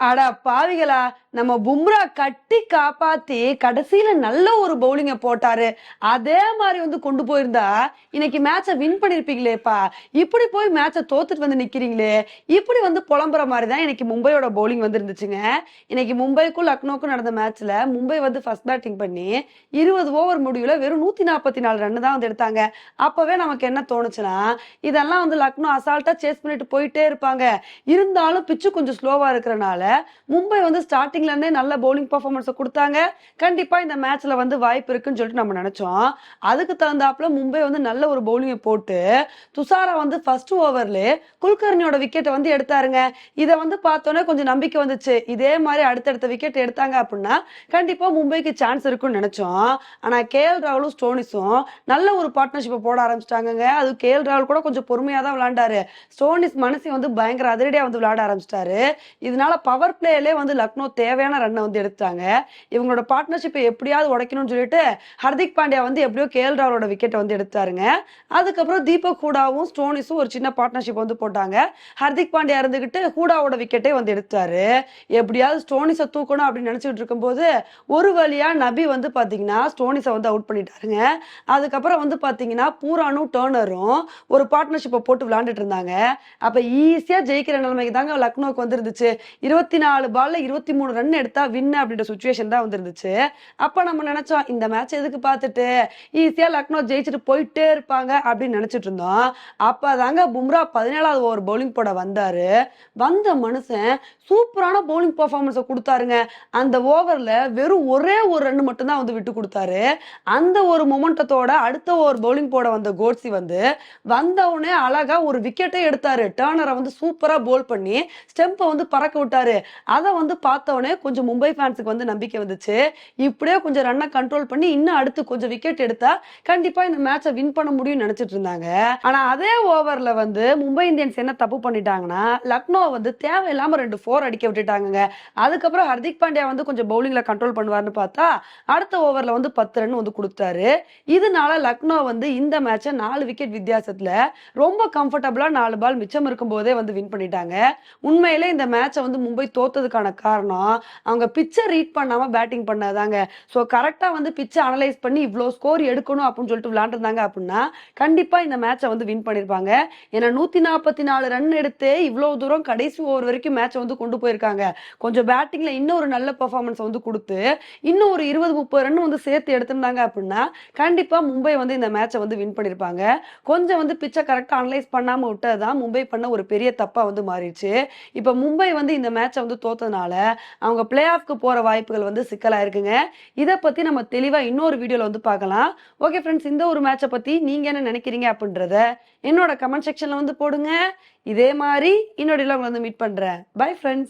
அடா பாவிகளா நம்ம பும்ரா கட்டி காப்பாத்தி கடைசியில நல்ல ஒரு பவுலிங்க போட்டாரு. அதே மாதிரி வந்து கொண்டு போயிருந்தா இன்னைக்கு மேட்சை வின் பண்ணிருப்பீங்களேப்பா. இப்படி போய் மேட்சை தோத்துட்டு வந்து நிக்கிறீங்களே. இப்படி வந்து புலம்புற மாதிரி தான் இன்னைக்கு மும்பையோட பவுலிங் வந்து இருந்துச்சுங்க இன்னைக்கு மும்பைக்கும் லக்னோக்கும் நடந்த மேட்ச்ல மும்பை வந்து ஃபர்ஸ்ட் பேட்டிங் பண்ணி இருபது ஓவர் முடிவுல வெறும் நூத்தி நாற்பத்தி நாலு ரன் தான் வந்து எடுத்தாங்க. அப்பவே நமக்கு என்ன தோணுச்சுன்னா இதெல்லாம் வந்து லக்னோ அசால்ட்டா சேஸ் பண்ணிட்டு போயிட்டே இருப்பாங்க. இருந்தாலும் பிச்சு கொஞ்சம் ஸ்லோவா இருக்கிறனால மும்பை வந்து ஸ்டார்டிங்ல இருந்தே நல்ல பவுலிங் பர்ஃபார்மன்ஸை கொடுத்தாங்க. கண்டிப்பா இந்த மேட்ச்ல வந்து வாய்ப்பு இருக்குன்னு சொல்லிட்டு நம்ம நினைச்சோம். அதுக்கு தகுந்தாப்புல மும்பை வந்து நல்ல ஒரு பவுலிங்கை போட்டு துஷாரா வந்து ஃபர்ஸ்ட் ஓவர்ல குல்கர்னியோட விக்கெட்டை வந்து எடுத்தாருங்க. இதை வந்து பார்த்தோன்னே கொஞ்சம் நம்பிக்கை வந்துச்சு. இதே மாதிரி அடுத்தடுத்த விக்கெட் எடுத்தாங்க அப்படின்னா கண்டிப்பா மும்பைக்கு சான்ஸ் இருக்கும்னு நினைச்சோம். ஆனா கே எல் ராகுலும் ஸ்டோனிஸும் நல்ல ஒரு பார்ட்னர்ஷிப்பை போட ஆரம்பிச்சிட்டாங்க அது கே எல் ராகுல் கூட கொஞ்சம் பொறுமையா தான் விளையாண்டாரு. ஸ்டோனிஸ் மனசை வந்து பயங்கர அதிரடியா வந்து விளையாட ஆரம்பிச்சிட்டாரு. இதனால பவர் பிளேலே வந்து லக்னோ தேவையான ரன்னை வந்து எடுத்தாங்க. இவங்களோட பார்ட்னர்ஷிப்பை எப்படியாவது உடைக்கணும்னு சொல்லிட்டு ஹர்திக் பாண்டியா வந்து எப்படியோ கேஎல் ராவலோட விக்கெட்டை வந்து எடுத்தாருங்க. அதுக்கப்புறம் தீபக் ஹூடாவும் ஸ்டோனிஸும் ஒரு சின்ன பார்ட்னர்ஷிப் வந்து போட்டாங்க. ஹர்திக் பாண்டியா இருந்துகிட்டு ஹூடாவோட விக்கெட்டே வந்து எடுத்தாரு. எப்படியாவது ஸ்டோனிஸை தூக்கணும் அப்படின்னு நினைச்சிட்டு இருக்கும்போது ஒரு வழியா நபி வந்து பாத்தீங்கன்னா ஸ்டோனிஸை வந்து அவுட் பண்ணிட்டாருங்க. அதுக்கப்புறம் வந்து பார்த்தீங்கன்னா பூரானும் டேர்னரும் ஒரு பார்ட்னர்ஷிப்பை போட்டு விளையாண்டுட்டு இருந்தாங்க. அப்போ ஈஸியாக ஜெயிக்கிற நிலைமைக்கு தாங்க லக்னோக்கு வந்துருந்துச்சு. இருபத்தி இருபத்தி நாலு பால்ல இருபத்தி மூணு ரன் எடுத்தா வின் அப்படின்ற சுச்சுவேஷன் தான் வந்துருந்துச்சு. அப்ப நம்ம நினைச்சோம் இந்த மேட்ச் எதுக்கு பார்த்துட்டு ஈஸியா லக்னோ ஜெயிச்சுட்டு போயிட்டே இருப்பாங்க அப்படின்னு நினைச்சிட்டு இருந்தோம். அப்பதாங்க பும்ரா பதினேழாவது ஓவர் பவுலிங் போட வந்தாரு. வந்த மனுஷன் சூப்பரான பவுலிங் பர்ஃபார்மன்ஸை கொடுத்தாருங்க. அந்த ஓவர்ல வெறும் ஒரே ஒரு ரன் மட்டும்தான் வந்து விட்டு கொடுத்தாரு. அந்த ஒரு மொமெண்டத்தோட அடுத்த ஓவர் பவுலிங் போட வந்த கோட்ஸி வந்து வந்த உடனே அழகா ஒரு விக்கெட்டே எடுத்தாரு. டேர்னரை வந்து சூப்பரா போல் பண்ணி ஸ்டெம்பை வந்து பறக்க விட்டாரு. அதை வந்து பார்த்த உடனே கொஞ்சம் மும்பை ஃபேன்ஸுக்கு வந்து நம்பிக்கை வந்துச்சு. இப்படியே கொஞ்சம் ரன்னை கண்ட்ரோல் பண்ணி இன்னும் அடுத்து கொஞ்சம் விக்கெட் எடுத்தா கண்டிப்பா இந்த மேட்சை வின் பண்ண முடியும்னு நினைச்சிட்டு இருந்தாங்க. ஆனா அதே ஓவர்ல வந்து மும்பை இந்தியன்ஸ் என்ன தப்பு பண்ணிட்டாங்கன்னா லக்னோ வந்து தேவையில்லாம ரெண்டு ஃபோர் அடிக்க விட்டுட்டாங்க அதுக்கப்புறம் ஹர்திக் பாண்டியா வந்து கொஞ்சம் பவுலிங்ல கண்ட்ரோல் பண்ணுவார்னு பார்த்தா அடுத்த ஓவர்ல வந்து பத்து ரன் வந்து கொடுத்தாரு. இதனால லக்னோ வந்து இந்த மேட்சை நாலு விக்கெட் வித்தியாசத்துல ரொம்ப கம்ஃபர்டபுளா நாலு பால் மிச்சம் இருக்கும் போதே வந்து வின் பண்ணிட்டாங்க. உண்மையிலே இந்த மேட்சை வந்து மும்பை தோத்ததுக்கான காரணம் அவங்க பிச்சை ரீட் பண்ணாம பேட்டிங் பண்ணதாங்க. ஸோ கரெக்டா வந்து பிச்சை அனலைஸ் பண்ணி இவ்வளோ ஸ்கோர் எடுக்கணும் அப்படின்னு சொல்லிட்டு விளாண்டுருந்தாங்க அப்படின்னா கண்டிப்பா இந்த மேட்சை வந்து வின் பண்ணிருப்பாங்க. ஏன்னா நூத்தி நாற்பத்தி நாலு ரன் எடுத்து இவ்வளவு தூரம் கடைசி ஓவர் வரைக்கும் மேட்சை வந்து கொண்டு போயிருக்காங்க. கொஞ்சம் பேட்டிங்ல இன்னும் ஒரு நல்ல பெர்ஃபார்மன்ஸ் வந்து கொடுத்து இன்னும் ஒரு இருபது முப்பது ரன் வந்து சேர்த்து எடுத்திருந்தாங்க அப்படின்னா கண்டிப்பா மும்பை வந்து இந்த மேட்சை வந்து வின் பண்ணிருப்பாங்க. கொஞ்சம் வந்து பிச்சை கரெக்டாக அனலைஸ் பண்ணாம விட்டது தான் மும்பை பண்ண ஒரு பெரிய தப்பா வந்து மாறிடுச்சு. இப்போ மும்பை வந்து இந்த மேட்ச் வந்து தோத்ததுனால அவங்க பிளே ஆஃப்க்கு போற வாய்ப்புகள் வந்து சிக்கலாக இருக்குங்க. இதை பத்தி நம்ம தெளிவா இன்னொரு வீடியோவில் வந்து பார்க்கலாம். ஓகே ஃப்ரெண்ட்ஸ் இந்த ஒரு மேட்சை பத்தி நீங்க என்ன நினைக்கிறீங்க அப்படின்றத என்னோட கமெண்ட் செக்ஷன்ல வந்து போடுங்க. இதே மாதிரி இன்னொரு உங்களை வந்து மீட் பண்றேன். Bye friends